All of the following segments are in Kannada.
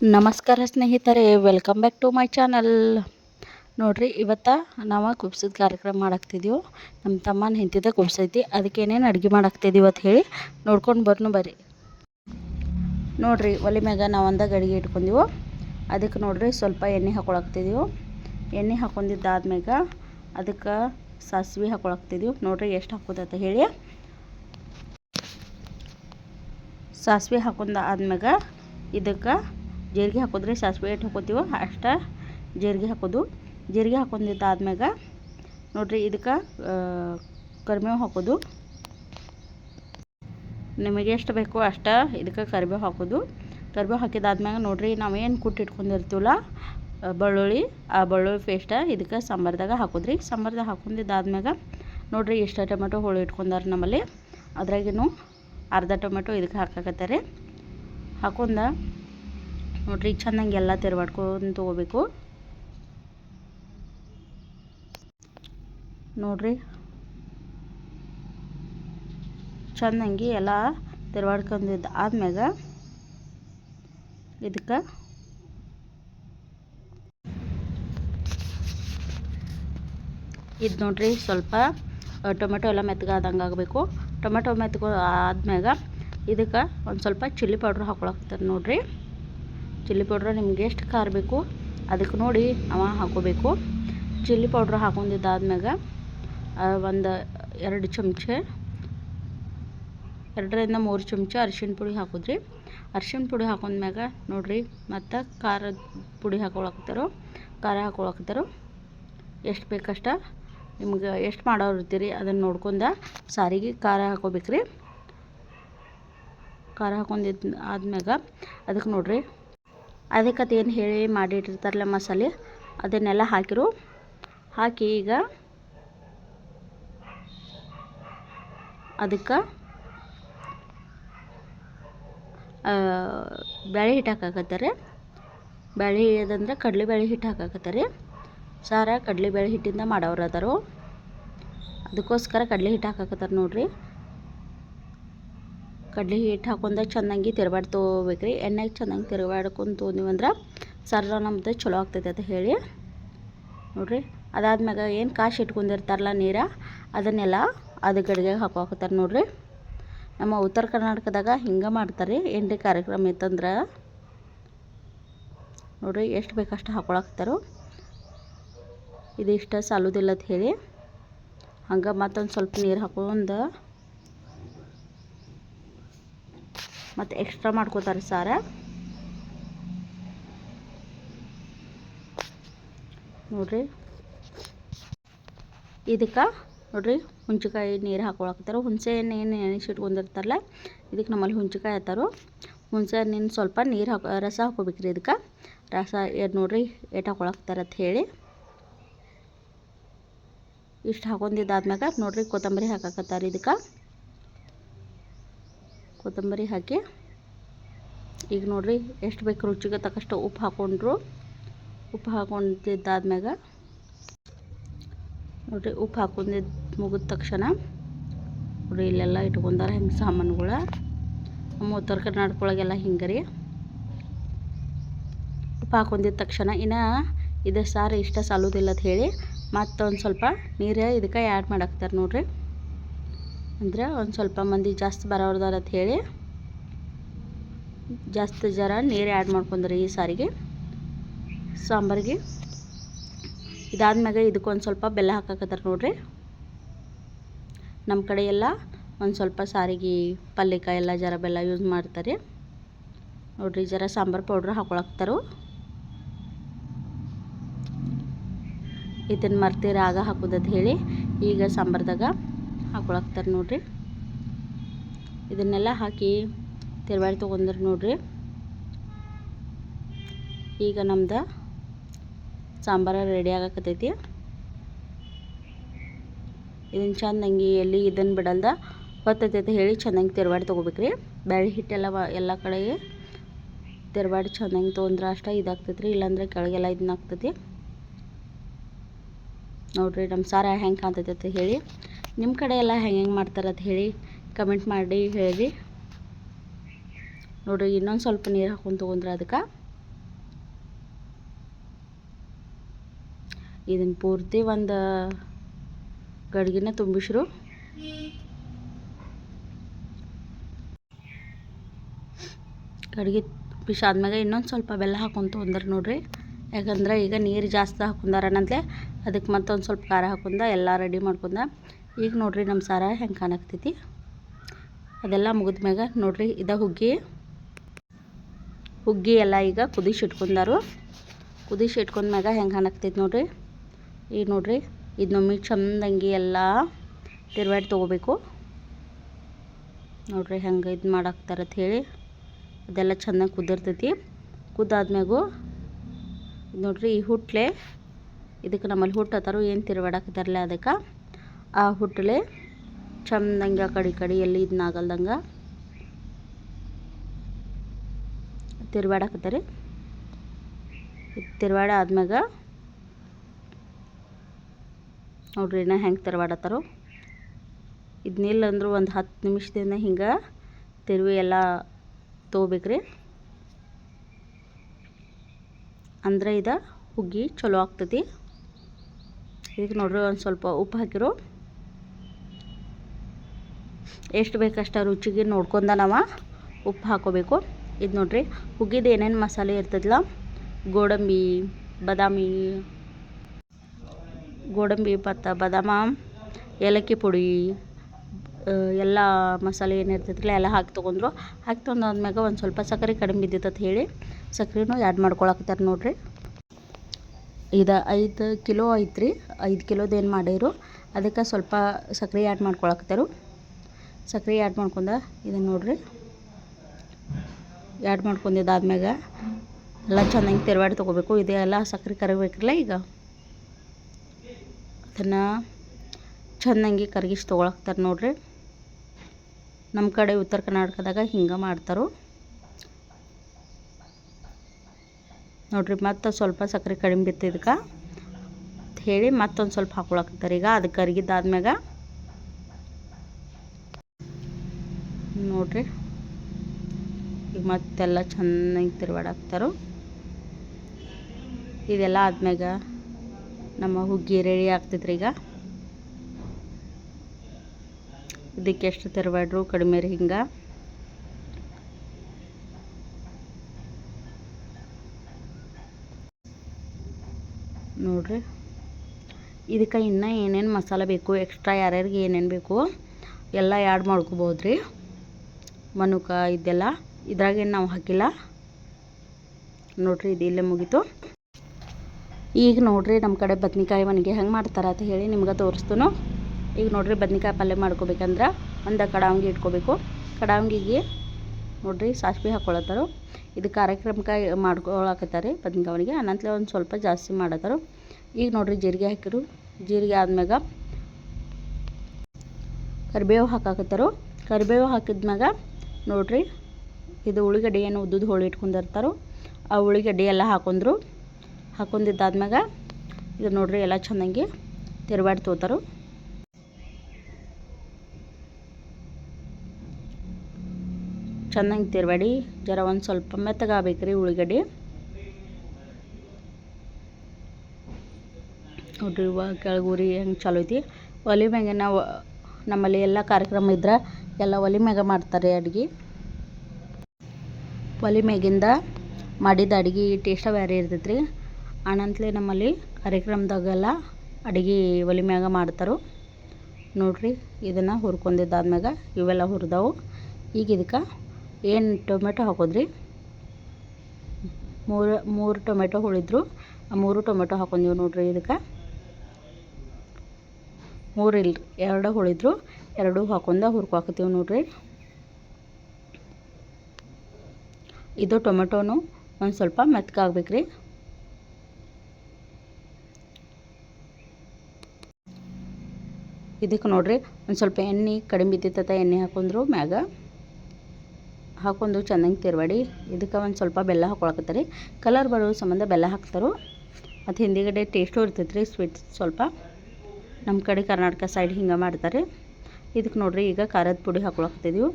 ನಮಸ್ಕಾರ ಸ್ನೇಹಿತರೆ welcome back to my channel ನೋಡ್ರಿ, ಇವತ್ತು ನಾವು ಕುಬ್ಸದ ಕಾರ್ಯಕ್ರಮ ಮಾಡಾಕ್ತಿದ್ದೀವಿ ನಮ್ಮ ತಮ್ಮನ ಹೆಂಡತಿದ ಕುಬ್ಸೈತಿ ಅದಕ್ಕೇನೇನು ಅಡುಗೆ ಮಾಡಾಕ್ತಿದ್ದೀವಿ ಇವತ್ತು ಹೇಳಿ ನೋಡ್ಕೊಂಡು ಬರ್ನು ಬರ್ರಿ. ನೋಡ್ರಿ, ಒಲೆ ಮ್ಯಾಗ ನಾವು ಅಂದಾಗ ಅಡುಗೆ ಇಟ್ಕೊಂಡೀವು ಅದಕ್ಕೆ ನೋಡ್ರಿ ಸ್ವಲ್ಪ ಎಣ್ಣೆ ಹಾಕೊಳಕ್ತಿದ್ದೀವಿ ಎಣ್ಣೆ ಹಾಕೊಂಡಿದ್ದಾದ್ಮ್ಯಾಗ ಅದಕ್ಕೆ ಸಾಸಿವೆ ಹಾಕೊಳಕ್ತಿದ್ದೀವಿ ನೋಡ್ರಿ, ಎಷ್ಟು ಹಾಕೋದಂತ ಹೇಳಿ. ಸಾಸಿವೆ ಹಾಕೊಂಡ ಆದ್ಮ್ಯಾಗ ಇದಕ್ಕೆ ಜೀರಿಗೆ ಹಾಕಿದ್ರೆ ಸಾಸಿವೆ ಎಷ್ಟು ಹಾಕೋತೀವೋ ಅಷ್ಟು ಜೀರಿಗೆ ಹಾಕೋದು. ಜೀರಿಗೆ ಹಾಕೊಂಡಿದ್ದಾದ್ಮ್ಯಾಗ ನೋಡಿರಿ ಇದಕ್ಕೆ ಕರಿಬೇವು ಹಾಕೋದು. ನಿಮಗೆ ಎಷ್ಟು ಬೇಕೋ ಅಷ್ಟು ಇದಕ್ಕೆ ಕರಿಬೇವು ಹಾಕೋದು. ಕರಿಬೇವು ಹಾಕಿದಾದ್ಮ್ಯಾಗ ನೋಡಿರಿ ನಾವೇನು ಕುಟ್ಟಿ ಇಟ್ಕೊಂಡಿರ್ತೀವಲ್ಲ ಬೆಳ್ಳುಳ್ಳಿ, ಆ ಬೆಳ್ಳುಳ್ಳಿ ಪೇಸ್ಟ ಇದಕ್ಕೆ ಸಾಂಬಾರ್ದಾಗ ಹಾಕೋದ್ರಿ. ಸಾಂಬಾರ್ದಾಗ ಹಾಕೊಂಡಿದ್ದಾದ್ಮ್ಯಾಗ ನೋಡಿರಿ ಎಷ್ಟು ಟೊಮೆಟೊ ಹೋಳಿ ಇಟ್ಕೊಂಡಾರ ನಮ್ಮಲ್ಲಿ. ಅದ್ರಾಗಿನೂ ಅರ್ಧ ಟೊಮೆಟೊ ಇದಕ್ಕೆ ಹಾಕಾಕತ್ತಾರೆ. ಹಾಕೊಂಡ ನೋಡ್ರಿ ಚೆನ್ನಾಗಿ ಎಲ್ಲ ತಿರ್ವಾಡ್ಕೊಂಡು ತೊಗೋಬೇಕು. ನೋಡ್ರಿ. ಚೆನ್ನಾಗಿ ಎಲ್ಲ ತೆರವಾಡ್ಕೊಂಡಿದ್ದು. ಆದ್ಮ್ಯಾಗ ಇದಕ್ಕೆ ಇದು ನೋಡ್ರಿ, ಸ್ವಲ್ಪ ಟೊಮೆಟೊ ಎಲ್ಲ ಮೆತ್ತಗಾದಂಗೆ ಆಗಬೇಕು. ಟೊಮೆಟೊ ಮೆತ್ತಗ ಆದ್ಮ್ಯಾಗ ಇದಕ್ಕೆ ಒಂದು ಸ್ವಲ್ಪ ಚಿಲ್ಲಿ ಪೌಡ್ರ್ ಹಾಕೊಳಕ್ತಾರೆ ನೋಡ್ರಿ. ಚಿಲ್ಲಿ ಪೌಡ್ರ್ ನಿಮ್ಗೆ ಎಷ್ಟು ಖಾರ ಬೇಕು ಅದಕ್ಕೆ ನೋಡಿ ಅವ ಹಾಕೋಬೇಕು. ಚಿಲ್ಲಿ ಪೌಡ್ರ್ ಹಾಕೊಂಡಿದ್ದಾದ್ಮ್ಯಾಗ ಒಂದು ಎರಡು ಚಮಚೆ, ಎರಡರಿಂದ ಮೂರು ಚಮಚ ಅರಿಶಿಣ ಪುಡಿ ಹಾಕಿದ್ರಿ. ಅರ್ಶಿನ ಪುಡಿ ಹಾಕೊಂಡ್ಮ್ಯಾಗ ನೋಡಿರಿ ಮತ್ತು ಖಾರದ ಪುಡಿ ಹಾಕೊಳಕ್ತಾರೋ ಖಾರ ಹಾಕೊಳಕ್ತಾರೋ ಎಷ್ಟು ಬೇಕಷ್ಟ ನಿಮ್ಗೆ ಎಷ್ಟು ಮಾಡೋರು ಇರ್ತೀರಿ ಅದನ್ನು ನೋಡ್ಕೊಂಡು ಸಾರಿಗೆ ಖಾರ ಹಾಕೋಬೇಕ್ರಿ. ಖಾರ ಹಾಕೊಂಡಿದ್ದು ಆದ್ಮ್ಯಾಗ ಅದಕ್ಕೆ ನೋಡಿರಿ ಅದಕ್ಕೆ ಅದೇನು ಹೇಳಿ ಮಾಡಿಟ್ಟಿರ್ತಾರಲ್ಲ ಮಸಾಲೆ, ಅದನ್ನೆಲ್ಲ ಹಾಕಿರು. ಹಾಕಿ ಈಗ ಅದಕ್ಕೆ ಬ್ಯಾಳೆ ಹಿಟ್ಟು ಹಾಕಾಕತ್ತಾರೆ. ಬೇಳೆ ಅದಂದ್ರೆ ಕಡಲೆಬೇಳೆ ಹಿಟ್ಟು ಹಾಕಾಕತ್ತಾರೆ. ಸಾರ ಕಡಲೆಬೇಳೆ ಹಿಟ್ಟಿಂದ ಮಾಡೋರು ಅದಾರು ಅದಕ್ಕೋಸ್ಕರ ಕಡಲೆ ಹಿಟ್ಟು ಹಾಕಾಕತ್ತಾರೆ ನೋಡ್ರಿ. ಕಡ್ಲೆ ಹಿಟ್ಟು ಹಾಕೊಂಡ ಚೆನ್ನಾಗಿ ತಿರುಗಾಡಿ ರೀ ಎಣ್ಣೆಗೆ ಚೆನ್ನಾಗಿ ತಿರುಗಾಡ್ಕೊಂಡು ತೊಗೊಂಡಿವಂದ್ರೆ ಸರ್ರ ನಮ್ದು ಚಲೋ ಆಗ್ತೈತೆ ಅಂತ ಹೇಳಿ. ನೋಡಿರಿ, ಅದಾದ್ಮ್ಯಾಗ ಏನು ಕಾಶಿ ಇಟ್ಕೊಂಡಿರ್ತಾರಲ್ಲ ನೀರು, ಅದನ್ನೆಲ್ಲ ಅದು ಗಡಿಗೆ ಹಾಕೋಕತ್ತಾರೆ ನೋಡಿರಿ. ನಮ್ಮ ಉತ್ತರ ಕರ್ನಾಟಕದಾಗ ಹಿಂಗೆ ಮಾಡ್ತಾರೆ ಏನ್ರಿ ಕಾರ್ಯಕ್ರಮ ಇತ್ತಂದ್ರೆ. ನೋಡಿರಿ, ಎಷ್ಟು ಬೇಕಷ್ಟು ಹಾಕೊಳಕ್ತಾರೋ ಇದು ಇಷ್ಟ ಸಾಲೋದಿಲ್ಲ ಅಂತ ಹೇಳಿ. ಹಂಗೆ ಮತ್ತೊಂದು ಸ್ವಲ್ಪ ನೀರು ಹಾಕೊಂಡು ಮತ್ತು ಎಕ್ಸ್ಟ್ರಾ ಮಾಡ್ಕೋತಾರೆ ಸಾರ. ನೋಡ್ರಿ. ಇದಕ್ಕೆ ನೋಡ್ರಿ ಹುಂಚಿಕಾಯಿ ನೀರು ಹಾಕೊಳಕತ್ತಾರ. ಹುಣಸೆ ಹಣ್ಣು ಏನು ಎಣಿಸಿಟ್ಕೊಂಡಿರ್ತಾರಲ್ಲ ಇದಕ್ಕೆ ನಮ್ಮಲ್ಲಿ ಹುಂಚಿಕಾಯಿ ಹತ್ತಾರು ಹುಣಸೆ ಹಣ್ಣಿನ ಸ್ವಲ್ಪ ನೀರು ಹಾಕೋ, ರಸ ಹಾಕೋಬೇಕ್ರಿ ಇದಕ್ಕೆ. ರಸ ನೋಡ್ರಿ ಏಟ್ ಅಂತ ಹೇಳಿ. ಇಷ್ಟು ಹಾಕೊಂಡಿದ್ದಾದ್ಮ್ಯಾಗ ನೋಡ್ರಿ ಕೊತ್ತಂಬರಿ ಹಾಕಾಕತ್ತಾರೆ ಇದಕ್ಕೆ. ಕೊತ್ತಂಬರಿ ಹಾಕಿ, ಈಗ ನೋಡಿರಿ ಎಷ್ಟು ಬೇಕು ರುಚಿಗೆ ತಕ್ಕಷ್ಟು ಉಪ್ಪು ಹಾಕ್ಕೊಂಡ್ರು ಉಪ್ಪು ಹಾಕೊಂಡಿದ್ದಾದ್ಮ್ಯಾಗ ನೋಡಿರಿ ಉಪ್ಪು ಹಾಕೊಂಡಿದ್ದು ಮುಗಿದ ತಕ್ಷಣ ನೋಡಿರಿ ಇಲ್ಲೆಲ್ಲ ಇಟ್ಕೊಂಡಾರ ಹಿಂಗೆ ಸಾಮಾನುಗಳ. ನಮ್ಮ ಉತ್ತರ ಕರ್ನಾಟಕ ಹಿಂಗೆ ರೀ. ಉಪ್ಪು ಹಾಕೊಂಡಿದ್ದ ತಕ್ಷಣ ಇನ್ನು ಇದು ಸಾರು ಇಷ್ಟ ಸಾಲೋದಿಲ್ಲ ಅಂತ ಹೇಳಿ ಮತ್ತೊಂದು ಸ್ವಲ್ಪ ನೀರು ಇದಕ್ಕೆ ಆ್ಯಡ್ ಮಾಡಾಕ್ತಾರೆ ನೋಡಿರಿ. ಅಂದರೆ ಒಂದು ಸ್ವಲ್ಪ ಮಂದಿ ಜಾಸ್ತಿ ಬರೋರ್ದಾರ ಅಂತ ಹೇಳಿ ಜಾಸ್ತಿ ಜರ ನೀರು ಆ್ಯಡ್ ಮಾಡ್ಕೊಂಡ್ರಿ ಈ ಸಾರಿಗೆ. ಸಾಂಬಾರಿಗೆ. ಇದಾದ್ಮ್ಯಾಗ ಇದಕ್ಕೊಂದು ಸ್ವಲ್ಪ ಬೆಲ್ಲ ಹಾಕಕತ್ತಾರ ನೋಡ್ರಿ. ನಮ್ಮ ಕಡೆ ಎಲ್ಲ ಒಂದು ಸ್ವಲ್ಪ ಸಾರಿಗೆ ಪಲ್ಯಕಾಯಿ ಎಲ್ಲ ಜರ ಬೆಲ್ಲ ಯೂಸ್ ಮಾಡ್ತಾರೆ. ನೋಡ್ರಿ ಜರ ಸಾಂಬಾರು ಪೌಡ್ರ್ ಹಾಕೊಳಕ್ತಾರು ಇದನ್ನು ಮರ್ತಿ ಆಗ ಹಾಕೋದಂತ ಹೇಳಿ ಈಗ ಸಾಂಬಾರ್ದಾಗ ಹಾಕೊಳಕ್ತಾರೆ ನೋಡಿರಿ. ಇದನ್ನೆಲ್ಲ ಹಾಕಿ ತಿರುವಾಡಿ ತೊಗೊಂಡ್ರೆ ನೋಡಿರಿ. ಈಗ ನಮ್ದು ಸಾಂಬಾರು ರೆಡಿ ಆಗಕತ್ತೈತಿ. ಇದನ್ನು ಚೆಂದಂಗೆ ಎಲ್ಲಿ ಇದನ್ನು ಬಿಡಲ್ದ ಹೊತ್ತೈತೈತೆ ಹೇಳಿ ಚೆನ್ನಾಗಿ ತಿರುವಾಡಿ ತೊಗೋಬೇಕ್ರಿ. ಬ್ಯಾಳಿ ಹಿಟ್ಟೆಲ್ಲ ಎಲ್ಲ ಕಡೆಗೆ ತಿರುವಾಡಿ ಚೆನ್ನಾಗಿ ತೊಗೊಂಡ್ರೆ ಅಷ್ಟೇ ಇದಾಗ್ತೈತೆ ರೀ ಇಲ್ಲಾಂದ್ರೆ ಕೆಳಗೆಲ್ಲ ಇದನ್ನ ಆಗ್ತೈತಿ ನೋಡಿರಿ ನಮ್ಮ ಸಾರ ಹೆಂಗೆ ಕಾಣ್ತೈತೆ ಹೇಳಿ. ನಿಮ್ಮ ಕಡೆ ಎಲ್ಲ ಹೆಂಗೆ ಹೆಂಗೆ ಅಂತ ಹೇಳಿ ಕಮೆಂಟ್ ಮಾಡಿ ಹೇಳಿ ನೋಡಿರಿ, ಇನ್ನೊಂದು ಸ್ವಲ್ಪ ನೀರು ಹಾಕೊಂಡು ತೊಗೊಂಡ್ರೆ ಅದಕ್ಕೆ ಇದನ್ನು ಪೂರ್ತಿ ಒಂದು ಗಡಿಗೆನ ತುಂಬಿಸ್ರು. ಗಡಿಗೆ ತುಂಬಿಸಿ ಆದ್ಮ್ಯಾಗ ಇನ್ನೊಂದು ಸ್ವಲ್ಪ ಬೆಲ್ಲ ಹಾಕೊಂಡು ತೊಗೊಂಡ್ರೆ ನೋಡ್ರಿ. ಯಾಕಂದ್ರೆ ಈಗ ನೀರು ಜಾಸ್ತಿ ಹಾಕೊಂಡಾರನಂತಲೇ ಅದಕ್ಕೆ ಮತ್ತೊಂದು ಸ್ವಲ್ಪ ಖಾರ ಹಾಕೊಂಡ ಎಲ್ಲ ರೆಡಿ ಮಾಡ್ಕೊಂಡ ಈಗ ನೋಡ್ರಿ ನಮ್ಮ ಸಾರ ಹೆಂಗೆ ಕಾಣಾಕ್ತೈತಿ. ಅದೆಲ್ಲ ಮುಗಿದ ಮ್ಯಾಗ ನೋಡ್ರಿ ಇದ ಹುಗ್ಗಿ. ಹುಗ್ಗಿ ಎಲ್ಲ ಈಗ ಕುದಿಸಿ ಇಟ್ಕೊಂಡಾರು. ಕುದಿಸಿ ಇಟ್ಕೊಂಡ್ಮ್ಯಾಗ ಹೆಂಗೆ ಕಾಣಾಕ್ತೈತಿ ನೋಡ್ರಿ. ಈಗ ನೋಡ್ರಿ ನಮಗೆ ಚಂದಂಗಿ ಎಲ್ಲ ತಿರ್ವಾಡಿ ತೊಗೋಬೇಕು. ನೋಡ್ರಿ ಹೆಂಗೆ ಇದು ಮಾಡಾಕ್ತಾರಂತ ಹೇಳಿ ಅದೆಲ್ಲ ಚೆನ್ನಾಗಿ ಕುದಿರ್ತೈತಿ. ಕುದ್ದಾದ್ಮ್ಯಾಗು ನೋಡ್ರಿ ಈ ಹುಟ್ಲೆ ಇದಕ್ಕೆ ನಮ್ಮಲ್ಲಿ ಹುಟ್ಟತ್ತಾರು ಏನು ತಿರುವಾಡಕತ್ತಾರಲ್ಲ ಅದಕ್ಕೆ. ಆ ಹುಟ್ಟಲೆ ಚಂದಂಗೆ ಆ ಕಡೆ ಈ ಕಡೆ ಎಲ್ಲಿ ಇದ್ನ ಆಗಲ್ದಂಗ ತಿರ್ವಾಡಾಕತ್ತಾರೆ. ತಿರುವಾಡ ಆದ್ಮ್ಯಾಗ ನೋಡ್ರಿ ನಾ ಹೆಂಗೆ ತಿರ್ವಾಡತ್ತಾರೋ. ಇದನ್ನಿಲ್ಲ ಅಂದರೂ ಒಂದು ಹತ್ತು ನಿಮಿಷದಿಂದ ಹಿಂಗೆ ತಿರುವಿ ಎಲ್ಲ ತೊಗೋಬೇಕ್ರಿ ಅಂದ್ರೆ ಇದು ಹುಗ್ಗಿ ಚಲೋ ಆಗ್ತೈತಿ. ಈಗ ನೋಡ್ರಿ ಒಂದು ಸ್ವಲ್ಪ ಉಪ್ಪು ಹಾಕಿರು. ಎಷ್ಟು ಬೇಕಷ್ಟು ರುಚಿಗೆ ನೋಡ್ಕೊಂಡ ನಾವು ಉಪ್ಪು ಹಾಕೋಬೇಕು. ಇದು ನೋಡ್ರಿ ಹುಗ್ಗಿದ ಏನೇನು ಮಸಾಲೆ ಇರ್ತದಲ್ಲ ಗೋಡಂಬಿ, ಬಾದಾಮಿ, ಗೋಡಂಬಿ ಮತ್ತು ಬಾದಾಮ, ಏಲಕ್ಕಿ ಪುಡಿ ಎಲ್ಲ ಮಸಾಲೆ ಏನು ಇರ್ತೈತಿಲ್ಲ ಎಲ್ಲ ಹಾಕಿ ತೊಗೊಂಡ್ರು. ಹಾಕಿ ತೊಗೊಂಡಾದ್ಮ್ಯಾಗ ಒಂದು ಸ್ವಲ್ಪ ಸಕ್ಕರೆ ಕಡಿಮೆ ಬಿದ್ದಿತ್ತು ಹೇಳಿ ಸಕ್ಕರೆನೂ ಆ್ಯಡ್ ಮಾಡ್ಕೊಳಕತ್ತಾರೆ ನೋಡಿರಿ. ಇದು ಐದು ಕಿಲೋ ಐತ್ರಿ, ಐದು ಕಿಲೋದು ಏನು ಅದಕ್ಕೆ ಸ್ವಲ್ಪ ಸಕ್ಕರೆ ಆ್ಯಡ್ ಮಾಡ್ಕೊಳಕತ್ತಾರು. ಸಕ್ರೆ ಆ್ಯಡ್ ಮಾಡ್ಕೊಂಡ ಇದನ್ನು ನೋಡ್ರಿ. ಆ್ಯಡ್ ಮಾಡ್ಕೊಂಡಿದ್ದಾದ್ಮ್ಯಾಗ ಎಲ್ಲ ಚೆನ್ನಾಗಿ ತಿರುವಾಡಿ ತೊಗೋಬೇಕು. ಇದೆಲ್ಲ ಸಕ್ರೆ ಕರಗಬೇಕಲ್ಲ ಈಗ. ಅದನ್ನು ಚೆನ್ನಾಗಿ ಕರಗಿಸಿ ತೊಗೊಳಕ್ತಾರೆ ನೋಡ್ರಿ. ನಮ್ಮ ಕಡೆ ಉತ್ತರ ಕರ್ನಾಟಕದಾಗ ಹಿಂಗೆ ಮಾಡ್ತಾರೆ. ನೋಡ್ರಿ, ಮತ್ತು ಸ್ವಲ್ಪ ಸಕ್ಕರೆ ಕಡಿಮೆ ಬಿತ್ತಿದ್ಕೆ ಹೇಳಿ ಮತ್ತೊಂದು ಸ್ವಲ್ಪ ಹಾಕೊಳಕತ್ತಾರೆ ಈಗ ಅದು ಕರಗಿದ್ದಾದ್ಮ್ಯಾಗ ನೋಡ್ರಿ. ಈಗ ಮತ್ತೆಲ್ಲ ಚೆನ್ನಾಗಿ ತಿರುವಾಡಾಕ್ತಾರೋ. ಇದೆಲ್ಲ ಆದ್ಮ್ಯಾಗ ನಮ್ಮ ಹುಗ್ಗಿ ರೆಡಿ ಆಗ್ತೈತ್ರಿ ಈಗ. ಇದಕ್ಕೆ ಎಷ್ಟು ತಿರುವಾಡ್ರು ಕಡಿಮೆ ರೀ ಹಿಂಗೆ. ನೋಡ್ರಿ. ಇದಕ್ಕೆ ಇನ್ನೂ ಏನೇನು ಮಸಾಲೆ ಬೇಕು ಎಕ್ಸ್ಟ್ರಾ ಯಾರ್ಯಾರಿಗೆ ಏನೇನು ಬೇಕು, ಎಲ್ಲ ಆ್ಯಡ್ ಮಾಡ್ಕೋಬೋದು ರೀ ಮನುಕ ಇದೆಲ್ಲ. ಇದ್ರಾಗೇನು ನಾವು ಹಾಕಿಲ್ಲ. ನೋಡ್ರಿ, ಇದು ಇಲ್ಲೇ ಮುಗೀತು. ಈಗ ನೋಡ್ರಿ ನಮ್ಮ ಕಡೆ ಬದ್ನಿಕಾಯಿ ಮನೆಗೆ ಹೆಂಗೆ ಮಾಡ್ತಾರೆ ಅಂತ ಹೇಳಿ ನಿಮ್ಗೆ ತೋರಿಸ್ತನು. ಈಗ ನೋಡ್ರಿ, ಬದ್ನಿಕಾಯಿ ಪಲ್ಯ ಮಾಡ್ಕೋಬೇಕಂದ್ರೆ ಒಂದು ಕಡಾವಂಗಿ ಇಟ್ಕೋಬೇಕು. ಕಡಾವಂಗಿಗೆ ನೋಡ್ರಿ, ಸಾಸ್ವಿ ಹಾಕ್ಕೊಳತ್ತಾರು ಇದು ಕಾರ್ಯಕ್ರಮಕ್ಕೆ ಮಾಡ್ಕೊಳಕತ್ತಾರೆ ಬದ್ನಿಕಾಯಿಗೆ ಅನಂತರ ಒಂದು ಸ್ವಲ್ಪ ಜಾಸ್ತಿ ಮಾಡತ್ತಾರು. ಈಗ ನೋಡ್ರಿ, ಜೀರಿಗೆ ಹಾಕಿರು. ಜೀರಿಗೆ ಆದ್ಮ್ಯಾಗ ಕರಿಬೇವು ಹಾಕಾಕತ್ತಾರು. ಕರಿಬೇವು ಹಾಕಿದ್ಮ್ಯಾಗ ನೋಡ್ರಿ. ಇದು ಉಳ್ಳಿಗಡ್ಡೆ ಏನು ಉದ್ದುದು ಹೋಳಿ ಇಟ್ಕೊಂಡಿರ್ತಾರೋ, ಆ ಉಳ್ಳಿಗಡ್ಡೆ ಎಲ್ಲ ಹಾಕೊಂಡ್ರು. ಹಾಕೊಂಡಿದ್ದಾದ್ಮ್ಯಾಗ ಇದು ನೋಡ್ರಿ ಎಲ್ಲ ಚೆನ್ನಾಗಿ ತಿರುಗಾಡಿ ತೋತಾರು. ಚೆನ್ನಾಗಿ ತಿರುವಾಡಿ, ಜರ ಒಂದು ಸ್ವಲ್ಪ ಮೆತ್ತಗಾಗಬೇಕ್ರಿ ಉಳ್ಳಿಗಡ್ಡೆ ನೋಡ್ರಿ ಕೆಳಗೂರಿ ಹೆಂಗೆ ಚಲೋ ಐತಿ. ಒಲೆ ಮ್ಯಾಗೆ ನಾವು ನಮ್ಮಲ್ಲಿ ಎಲ್ಲ ಕಾರ್ಯಕ್ರಮ ಇದ್ರೆ ಎಲ್ಲ ಒಲೆ ಮ್ಯಾಗ ಮಾಡ್ತಾರೆ ಅಡ್ಗೆ. ಒಲೆ ಮ್ಯಾಗಿಂದ ಮಾಡಿದ ಅಡ್ಗೆ ಟೇಸ್ಟ ಬೇರೆ ಇರ್ತೈತೆ ರೀ ಆನಂತಲೇ ನಮ್ಮಲ್ಲಿ ಕಾರ್ಯಕ್ರಮದಾಗೆಲ್ಲ ಅಡುಗೆ ಒಲೆ ಮ್ಯಾಗ ಮಾಡ್ತಾರೆ. ನೋಡಿರಿ, ಇದನ್ನು ಹುರ್ಕೊಂಡಿದ್ದಾದ್ಮ್ಯಾಗ ಇವೆಲ್ಲ ಹುರಿದವು. ಈಗ ಇದಕ್ಕೆ ಏನು ಟೊಮೆಟೊ ಹಾಕೋದ್ರಿ? ಮೂರು ಮೂರು ಟೊಮೆಟೊ ಹುಳಿದ್ರು ಆ ಮೂರು ಟೊಮೆಟೊ ಹಾಕೊಂಡ್ವಿ ನೋಡ್ರಿ ಇದಕ್ಕೆ. ಮೂರು ಇಲ್ರಿ, ಎರಡು ಹುಳಿದ್ರು ಎರಡು ಹಾಕೊಂಡ ಹಾಕ್ತೀವಿ ನೋಡ್ರಿ. ಇದು ಟೊಮೆಟೊನು ಒಂದು ಸ್ವಲ್ಪ ಮೆತ್ಕಾಗ್ಬೇಕು ರೀ ಇದಕ್ಕೆ ನೋಡ್ರಿ, ಒಂದು ಸ್ವಲ್ಪ ಎಣ್ಣೆ, ಕಡಿಮೆ ಬಿದ್ದಿತ್ತ ಎಣ್ಣೆ ಹಾಕೊಂಡ್ರು ಮ್ಯಾಗ. ಹಾಕೊಂಡು ಚೆನ್ನಾಗಿ ತಿರ್ವಾಡಿ. ಇದಕ್ಕೆ ಒಂದು ಸ್ವಲ್ಪ ಬೆಲ್ಲ ಹಾಕೊಳಕತ್ತಾರೆ. ಕಲರ್ ಬರೋ ಸಂಬಂಧ ಬೆಲ್ಲ ಹಾಕ್ತಾರೆ. ಮತ್ತು ಹಿಂದಿಗಡೆ ಟೇಸ್ಟು ಇರ್ತೈತೆ ರೀ ಸ್ವೀಟ್ ಸ್ವಲ್ಪ. ನಮ್ಮ ಕಡೆ ಕರ್ನಾಟಕ ಸೈಡ್ ಹಿಂಗೆ ಮಾಡ್ತಾರೆ. ಇದಕ್ಕೆ ನೋಡ್ರಿ, ಈಗ ಖಾರದ ಪುಡಿ ಹಾಕೊಳಕತ್ತಿದ್ದೀವಿ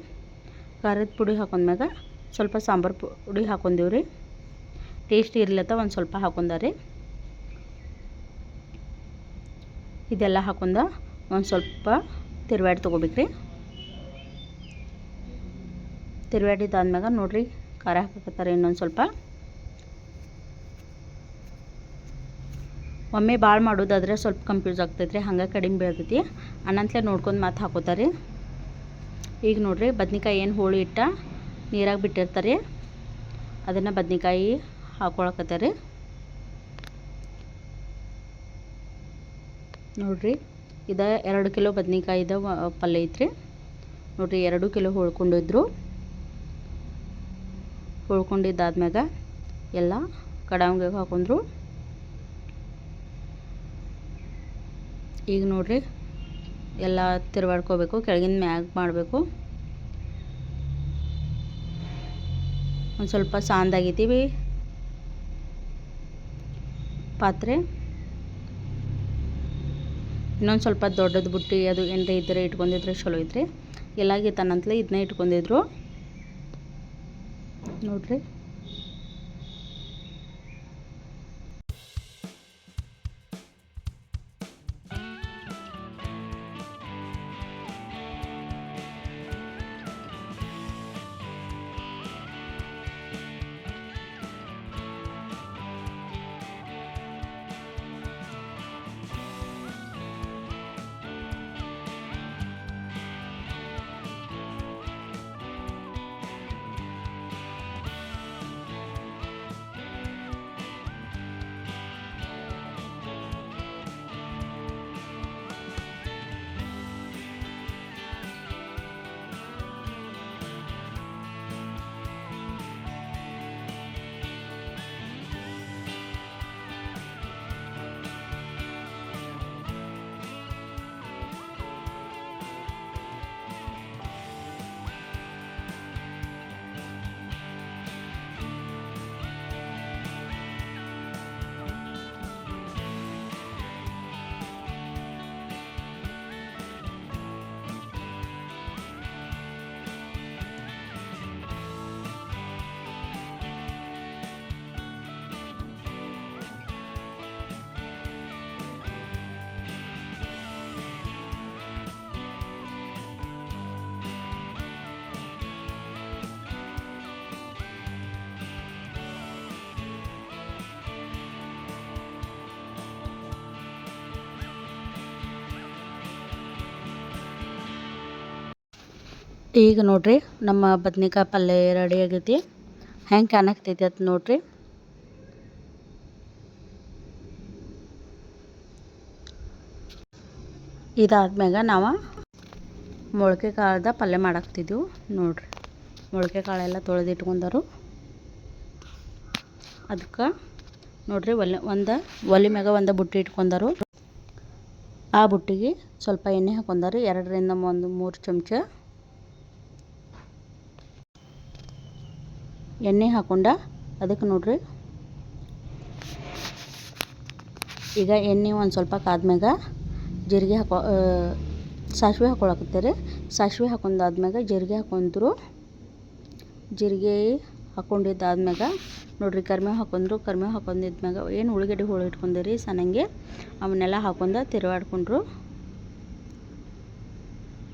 ಖಾರದ ಪುಡಿ ಹಾಕೊಂಡ್ಮ್ಯಾಗ ಸ್ವಲ್ಪ ಸಾಂಬಾರು ಪುಡಿ ಹಾಕೊಂಡೀವಿ ರೀ. ಟೇಸ್ಟ್ ಇರ್ಲತ್ತ ಒಂದು ಸ್ವಲ್ಪ ಹಾಕೊಂಡಾರೆ ಇದೆಲ್ಲ ಹಾಕೊಂಡ ಒಂದು ಸ್ವಲ್ಪ ತಿರುವಾಡಿ ತೊಗೋಬೇಕ್ರಿ ತಿರುವಾಡಿದಾದ್ಮ್ಯಾಗ ನೋಡಿರಿ, ಖಾರ ಹಾಕಕತ್ತಾರೆ ಇನ್ನೊಂದು ಸ್ವಲ್ಪ. ಒಮ್ಮೆ ಭಾಳ ಮಾಡೋದಾದ್ರೆ ಸ್ವಲ್ಪ ಕನ್ಫ್ಯೂಸ್ ಆಗ್ತೈತೆ ರೀ ಹಂಗೆ ಕಡಿಮೆ ಬೀಳ್ತೈತಿ. ಅನಂತಲೇ ನೋಡ್ಕೊಂಡು ಮಾತು ಹಾಕೋತಾರೆ ಈಗ ನೋಡಿರಿ, ಬದ್ನಿಕಾಯಿ ಏನು ಹೋಳಿ ಇಟ್ಟ ನೀರಾಗ ಬಿಟ್ಟಿರ್ತಾರೆ ಅದನ್ನು ಬದ್ನಿಕಾಯಿ ಹಾಕೊಳಕತ್ತಾರೆ. ನೋಡ್ರಿ, ಇದು ಎರಡು ಕಿಲೋ ಬದನೆಕಾಯಿದ ಪಲ್ಯ ಐತ್ರಿ. ನೋಡ್ರಿ, ಎರಡು ಕಿಲೋ ಹೋಳ್ಕೊಂಡಿದ್ರು. ಹೋಳ್ಕೊಂಡಿದ್ದಾದ್ಮ್ಯಾಗ ಎಲ್ಲ ಕಡಾವಂಗಿಗೆ ಹಾಕೊಂಡ್ರು. ಈಗ ನೋಡ್ರಿ, ಎಲ್ಲ ತಿರುವಾಡ್ಕೋಬೇಕು, ಕೆಳಗಿನ ಮ್ಯಾಗ ಮಾಡಬೇಕು. ಒಂದು ಸ್ವಲ್ಪ ಸಾಂದಾಗಿದ್ದೀವಿ. ಪಾತ್ರೆ. ಇನ್ನೊಂದು ಸ್ವಲ್ಪ ದೊಡ್ಡದು ಬುಟ್ಟಿ ಅದು ಏನರ ಇದ್ದರೆ ಇಟ್ಕೊಂಡಿದ್ರೆ ಚಲೋ ಇದ್ರಿ ಎಲ್ಲಾಗಿ ತನ್ನಂತಲೇ ಇದನ್ನ ಇಟ್ಕೊಂಡಿದ್ರು. ನೋಡ್ರಿ. ಈಗ ನೋಡಿರಿ, ನಮ್ಮ ಬದ್ನಿಕಾಯಿ ಪಲ್ಯ ರೆಡಿ ಆಗೈತಿ. ಹೆಂಗೆ ಕಾಣಕ್ತೈತಿ ಅಂತ ನೋಡಿರಿ. ಇದಾದ್ಮ್ಯಾಗ ನಾವು ಮೊಳಕೆ ಕಾಳದ ಪಲ್ಯ ಮಾಡಾಕ್ತಿದ್ದೆವು ನೋಡಿರಿ ಮೊಳಕೆ ಕಾಳೆಲ್ಲ ತೊಳೆದಿಟ್ಕೊಂಡರು. ಅದಕ್ಕೆ ನೋಡಿರಿ, ಒಲೆ ಒಂದು, ಒಲೆ ಮ್ಯಾಗ ಒಂದು ಬುಟ್ಟಿ ಇಟ್ಕೊಂಡರು. ಆ ಬುಟ್ಟಿಗೆ ಸ್ವಲ್ಪ ಎಣ್ಣೆ ಹಾಕೊಂಡರು. ಎರಡರಿಂದ ಒಂದು ಮೂರು ಚಮಚ ಎಣ್ಣೆ ಹಾಕೊಂಡ ಅದಕ್ಕೆ ನೋಡ್ರಿ. ಈಗ ಎಣ್ಣೆ ಒಂದು ಸ್ವಲ್ಪ ಕಾದ್ಮ್ಯಾಗ ಜೀರಿಗೆ ಹಾಕೊ ಸಾಸಿವೆ ಹಾಕೊಳಕತ್ತೀರಿ ಸಾಸಿವೆ ಹಾಕೊಂಡಾದ್ಮ್ಯಾಗ ಜೀರಿಗೆ ಹಾಕೊಂಡ್ರು ಜೀರಿಗೆ ಹಾಕೊಂಡಿದ್ದಾದ್ಮ್ಯಾಗ ನೋಡ್ರಿ ಕರ್ಮೇವು ಹಾಕೊಂಡ್ರು ಕರ್ಮೇವು ಹಾಕೊಂಡಿದ್ಮ್ಯಾಗ ಏನು ಉಳ್ಳಾಗಡ್ಡಿ ಹೋಳು ಇಟ್ಕೊಂಡಿರಿ ಸಣ್ಣಂಗೆ, ಅವನ್ನೆಲ್ಲ ಹಾಕೊಂಡ ತಿರುವಾಡ್ಕೊಂಡ್ರು.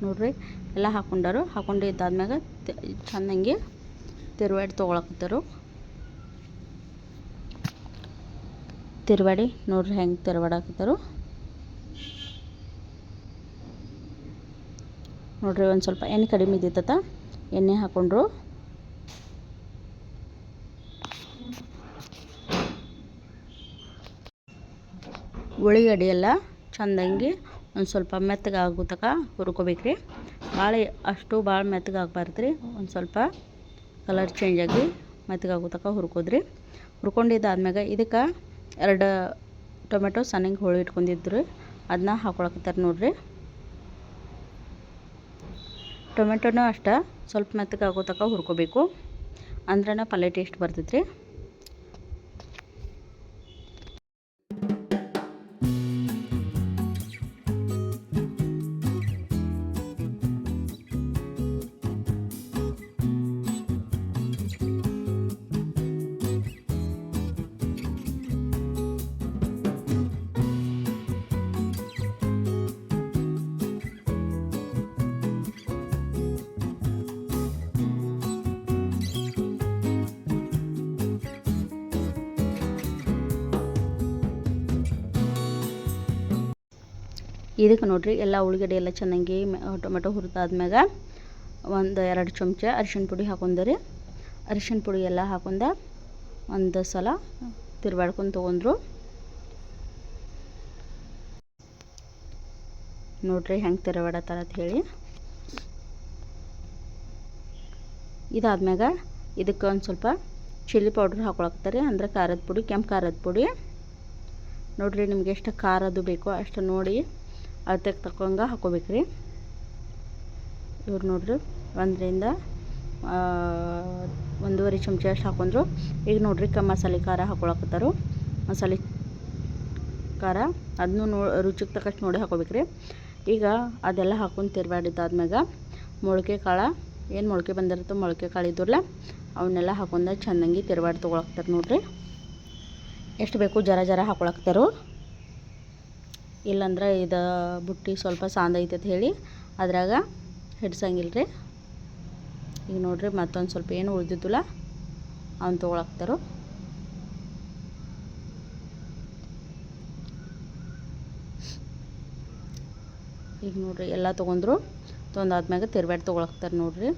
ನೋಡ್ರಿ, ಎಲ್ಲ ಹಾಕೊಂಡರು. ಹಾಕೊಂಡಿದ್ದಾದ್ಮ್ಯಾಗ ಚೆಂದಂಗೆ ತಿರುವಾಡಿ ತೊಗೊಳಕತ್ತಾರು. ತಿರುವಾಡಿ ನೋಡ್ರಿ ಹೆಂಗೆ ತಿರುವಾಡಾಕತ್ತರು. ನೋಡ್ರಿ ಒಂದು ಸ್ವಲ್ಪ ಎಣ್ಣೆ ಕಡಿಮೆ ಇದ್ದಿತ್ತ ಎಣ್ಣೆ ಹಾಕೊಂಡ್ರು. ಉಳಿಗಡಿ ಎಲ್ಲ ಚಂದಂಗಿ ಒಂದು ಸ್ವಲ್ಪ ಮೆತ್ತಗೆ ಆಗೋ ಹುರ್ಕೊಬೇಕ್ರಿ. ಭಾಳ ಅಷ್ಟು ಭಾಳ ಮೆತ್ತಗೆ ಆಗ್ಬಾರ್ದು ರೀ ಒಂದು ಸ್ವಲ್ಪ ಕಲರ್ ಚೇಂಜ್ ಆಗಿ ಮೆತ್ತಗಾಗೋ ತನಕ ಹುರ್ಕೋದ್ರಿ. ಹುರ್ಕೊಂಡಿದ್ದಾದ್ಮ್ಯಾಗ ಇದಕ್ಕೆ ಎರಡು ಟೊಮೆಟೊ ಸಣ್ಣಗೆ ಹೋಳಿ ಇಟ್ಕೊಂಡಿದ್ರು. ಅದನ್ನ ಹಾಕೊಳಕತ್ತಾರೆ ನೋಡ್ರಿ. ಟೊಮೆಟೊನೂ ಅಷ್ಟೇ ಸ್ವಲ್ಪ ಮೆತ್ತಗಾಗೋ ತನಕ ಹುರ್ಕೋಬೇಕು. ಅಂದ್ರನ ಪಲ್ಯ ಟೇಸ್ಟ್ ಬರ್ತೈತೆ ಇದಕ್ಕೆ ನೋಡಿರಿ, ಎಲ್ಲ ಉಳ್ಳಾಗಡ್ಡಿ ಎಲ್ಲ ಚೆನ್ನಾಗಿ ಟೊಮೆಟೊ ಹುರಿದಾದ್ಮ್ಯಾಗ ಒಂದು ಎರಡು ಚಮಚ ಅರಿಶಿಣ ಪುಡಿ ಹಾಕೊಂಡ್ರಿ ಅರಿಶಿಣ ಪುಡಿ ಎಲ್ಲ ಹಾಕೊಂಡ ಒಂದು ಸಲ ತಿರ್ಗಾಡ್ಕೊಂಡು ತೊಗೊಂಡ್ರು. ನೋಡ್ರಿ ಹೆಂಗೆ ತಿರ್ವಾಡತ್ತಾರ ಅಂತ ಹೇಳಿ. ಇದಾದ್ಮ್ಯಾಗ ಇದಕ್ಕೆ ಒಂದು ಸ್ವಲ್ಪ ಚಿಲ್ಲಿ ಪೌಡ್ರ್ ಹಾಕೊಳಕ್ತಾರೆ ಅಂದರೆ ಖಾರದ ಪುಡಿ, ಕೆಂಪು ಖಾರದ ಪುಡಿ. ನೋಡಿರಿ ನಿಮ್ಗೆ ಎಷ್ಟು ಖಾರದ್ದು ಬೇಕೋ ಅಷ್ಟು ನೋಡಿ ಅಳತೆಗೆ ತಕ್ಕಂಗೆ ಹಾಕೋಬೇಕ್ರಿ. ಇವ್ರು ನೋಡ್ರಿ, ಒಂದರಿಂದ ಒಂದೂವರೆ ಚಮಚ ಅಷ್ಟು ಹಾಕೊಂಡ್ರು. ಈಗ ನೋಡ್ರಿ ಕ ಮಸಾಲೆ ಖಾರ ಹಾಕೊಳಕತ್ತಾರು. ಮಸಾಲೆ ಖಾರ ಅದನ್ನು ನೋ, ರುಚಿಗೆ ತಕ್ಕಷ್ಟು ನೋಡಿ ಹಾಕೋಬೇಕ್ರಿ. ಈಗ ಅದೆಲ್ಲ ಹಾಕೊಂಡು ತಿರ್ಗಾಡಿದ್ದಾದ್ಮ್ಯಾಗ ಮೊಳಕೆ ಕಾಳು, ಏನು ಮೊಳಕೆ ಬಂದಿರುತ್ತೋ ಮೊಳಕೆ ಕಾಳು ಇದ್ರಲ್ಲ ಅವನ್ನೆಲ್ಲ ಹಾಕೊಂಡ ಚೆನ್ನಾಗಿ ತಿರ್ಗಾಡಿ ತೊಗೊಳಕ್ತಾರೆ ನೋಡ್ರಿ. ಎಷ್ಟು ಬೇಕು ಜರ ಜರ ಹಾಕೊಳಕ್ತಾರೋ ಇಲ್ಲಂದ್ರೆ ಇದು ಬುಟ್ಟಿ ಸ್ವಲ್ಪ ಸಾಂದ ಐತೆ ಅಂತ ಹೇಳಿ ಅದ್ರಾಗ ಹಿಡ್ಸಂಗಿಲ್ಲ ರೀ. ಈಗ ನೋಡಿರಿ ಮತ್ತೊಂದು ಸ್ವಲ್ಪ ಏನು ಉಳಿದಿದ್ದಿಲ್ಲ, ಅವ್ನು ತೊಗೊಳಕ್ತಾರು. ಈಗ ನೋಡಿರಿ ಎಲ್ಲ ತೊಗೊಂಡ್ರು ತೊಗೊಂಡಾದ್ಮ್ಯಾಗ ತಿರ್ಬ್ಯಾಡಿ ತೊಗೊಳಕ್ತಾರೆ ನೋಡ್ರಿ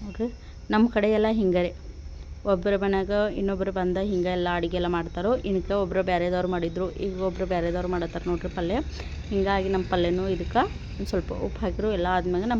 ನೋಡ್ರಿ ನಮ್ಮ ಕಡೆ ಎಲ್ಲ ಹಿಂಗರೆ ಒಬ್ಬರ ಮನ್ಯಾಗ ಇನ್ನೊಬ್ರು ಬಂದ ಹಿಂಗೆ ಎಲ್ಲ ಅಡುಗೆ ಎಲ್ಲ ಮಾಡ್ತಾರೋ, ಇನ್ಕ ಒಬ್ಬರು ಬೇರೆದವ್ರು ಮಾಡಿದ್ರು, ಈಗ ಒಬ್ಬರು ಬೇರೆದವ್ರು ಮಾಡತ್ತಾರ ನೋಡ್ರಿ ಪಲ್ಯ. ಹಿಂಗಾಗಿ ನಮ್ಮ ಪಲ್ಯನೂ ಇದಕ್ಕೆ ಒಂದು ಸ್ವಲ್ಪ ಉಪ್ಪು ಹಾಕಿರು, ಎಲ್ಲ ಆದ್ಮ್ಯಾಗ ನಮ್ಮ